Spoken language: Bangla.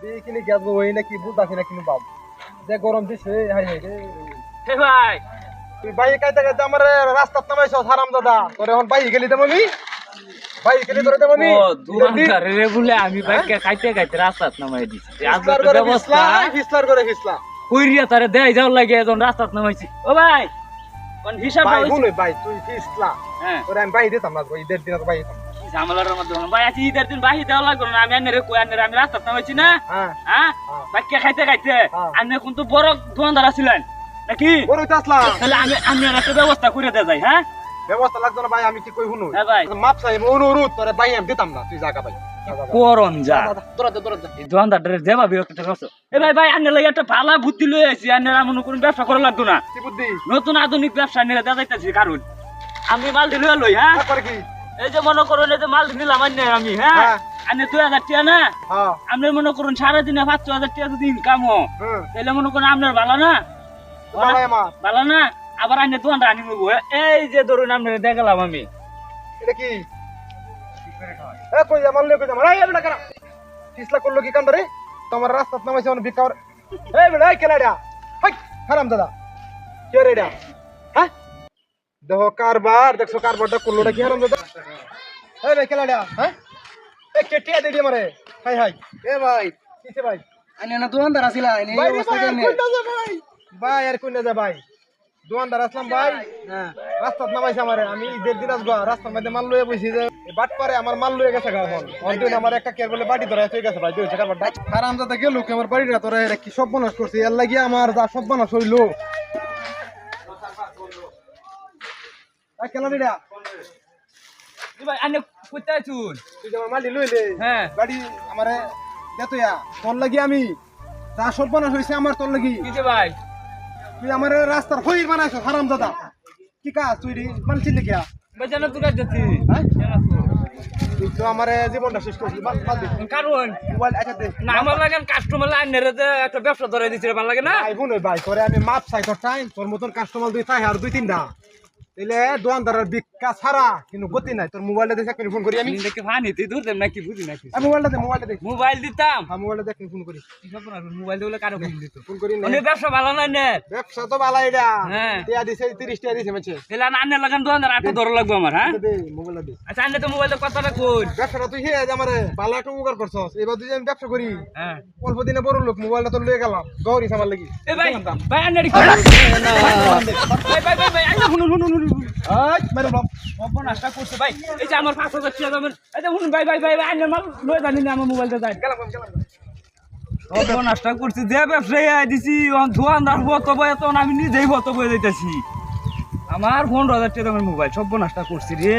দিয়ে কিনে গ্যাস ওই নাকি বুঝতাছি না কিনে বাপ। যে গরম দিছে হাই হাই রে। হে ভাই! তুই বাইরে কাইতে কাইতে আমার রাস্তাত নামাইছ হারাম দাদা। তোর এখন বাইরে গেলি দেবো নি? বাইরে গেলি তোরে দেবো ও দোকানদার রে বলে আমি বাইকে খাইতে খাইতে রাস্তাত নামাই দিছি আজকে ফিসলার তো করে ব্যবস্থা? ফিসলা ফিসলার করে ফিসলা কইরিয়া তারে দেয় যাও লাগে এখন রাস্তাত নামাইছি ও ভাই! কোন হিসাব ভাই ভাই তুই ফিসলা হ্যাঁ। তোরে আমি বাইরে দিতাম না দেড় দিন বাইরে দিতাম ঝামেলার মধ্যে ভাই আছি ঈদের দিন বাহি দেওয়া লাগল না। আমি আন্নারে কই আন্নারে আমি রাস্তাত নামাইছি না। হ্যাঁ। খাইতে খাইতে। আন্নে কিন্তু বড় দোকানদার আছিলেন। নাকি? ওর আসলাম। তাহলে আমি আন্নার একটা ব্যবস্থা করে দেয় যাই হ্যাঁ? ব্যবস্থা লাগতো না ভাই আমি কি কই শুনু হ্যাঁ ভাই। মাপ চাই অনুরোধ তোরে ভাই আমি দিতাম না। তুই জায়গা ভাই। করন যা তোরা দে তোরা দে। দেবা বিরক্ত করছ এ ভাই ভাই আন্নার লাগে একটা ভালো বুদ্ধি আইছি। কোনো ব্যবসা করা লাগতো না। কি বুদ্ধি? নতুন আধুনিক ব্যবসা নিয়ে যাইতেছি কারণ। আমি মাল দিলে লই হ্যাঁ? কি? এই যে মনে করুন এই যে মাল নিলাম আমি হ্যাঁ? হ্যাঁ। আন্নে দুই হাজার টাকা না? হ্যাঁ। আপনি মনে করুন সারাদিনে পাঁচ ছ হাজার টাকা যদি ইনকাম হয় হুম। তাহলে মনে করুন আপনার ভালো না? ভালো না? আবার আন্নে দোকানটা আনি নেব এই যে ধরুন আপনার দেখালাম আমি। এটা কি? কই কই করা? করল কি কান্দ রে? তোমার রাস্তা নামাইছে অন বিকার এই বেড়া এই কেলাড়া হাই হারাম দাদা। কে রে এটা? হ্যাঁ? দেখো কারবার দেখছ কারবারটা করল কি হারাম দাদা? এই ভাই কেলাড়া হ্যাঁ? এ কেটিয়া দে দি মারে হাই হাই। এ ভাই। কিসে ভাই? আইনে না দোকানদার আসিলা আইনে এই ভাই ভাই, ভাই আর কই না যা ভাই? দোকানদার আসলাম ভাই। হ্যাঁ। রাস্তাত নামাইছে আমারে। আমি ঈদের দিন আসব রাস্তার মধ্যে মাল লয়ে বসি যে বাট পারে আমার মাল লয়ে গেছে গা এখন। অন্তিম আমার একটা কেয়ার বলে বাটি ধরে হয়ে গেছে ভাই দুই টাকা বাট হারাম দাদা গেল কে আমার বাড়িটা তোরা এরা কি সব বনাস করছে? এর লাগি আমার যা সব বনাস হইল। কোথায় আছুন তুই যে আমার মালি লইলে হ্যাঁ। বাড়ি আমারে দেতয়া তোর লাগি আমি। যা হইছে আমার তোর লাগি। কিছে ভাই? তুই আমার রাস্তার হই বানাইছ হারাম দাদা কি কাজ তুই ভাই জানো যাচ্ছি হ্যাঁ? জানো তো। তুই তো আমার জীবনটা শেষ করছিস বাদ বাদ দে। কারণ? মোবাইল আচ্ছা দে। না আমার কাস্টমার লাইনের যে একটা ব্যবসা ধরে ভালো লাগে না? ভাই বোন ভাই করে আমি মাপ চাই তোর টাইম তোর মতন কাস্টমার দুই চাই আর দুই তিনটা। বিকা ছাড়া কিন্তু গতি নাই। তোর মোবাইলটা দেখে একটু ফোন করি আমি আমি দেখে ফানি? তুই দূর দেম নাকি বুঝি নাকি। মোবাইলটা দে মোবাইলটা দে। মোবাইল দিতাম। হ্যাঁ মোবাইলটা দেখে ফোন করি মোবাইল দিলে কারও ফোন দিত? ফোন করি না। ব্যবসা ভালো নাই নে। ব্যবসা তো ভালো এটা। হ্যাঁ। টিয়া দিছে তিরিশ টিয়া দিছে মেছে তাহলে আন্নের লাগান দোকানদার আটটা ধরে লাগবে আমার হ্যাঁ? দে মোবাইলটা দে। আচ্ছা আন্নে তো মোবাইলটা কথাটা কই ব্যবসাটা তুই হে আমার ভালো একটা উপকার করছস। এবার তুই আমি ব্যবসা করি হ্যাঁ। অল্প দিনে বড় লোক মোবাইলটা তো লয়ে গেলাম। গৌরি আমার লাগি। এ ভাই ভাই ভাই ভাই ভাই ভাই আন্নে শুনুন শুনুন। মেরে বাপ নাস্তা করছে ভাই। এই যে আমার পাঁচ হাজার টাকা দামের এই যে ভাই ভাই ভাই মাল লয়ে জানি না আমার মোবাইলটা যাই গেলাম গেলাম সর্বনাশটা করছি যে ব্যবসায়ী আই দিছি দোকানদার বত বয়ে তখন আমি নিজেই বত বয়ে যাইতেছি। আমার ফোন হাজার চেয়ে দামের মোবাইল নাস্তা করছি রে।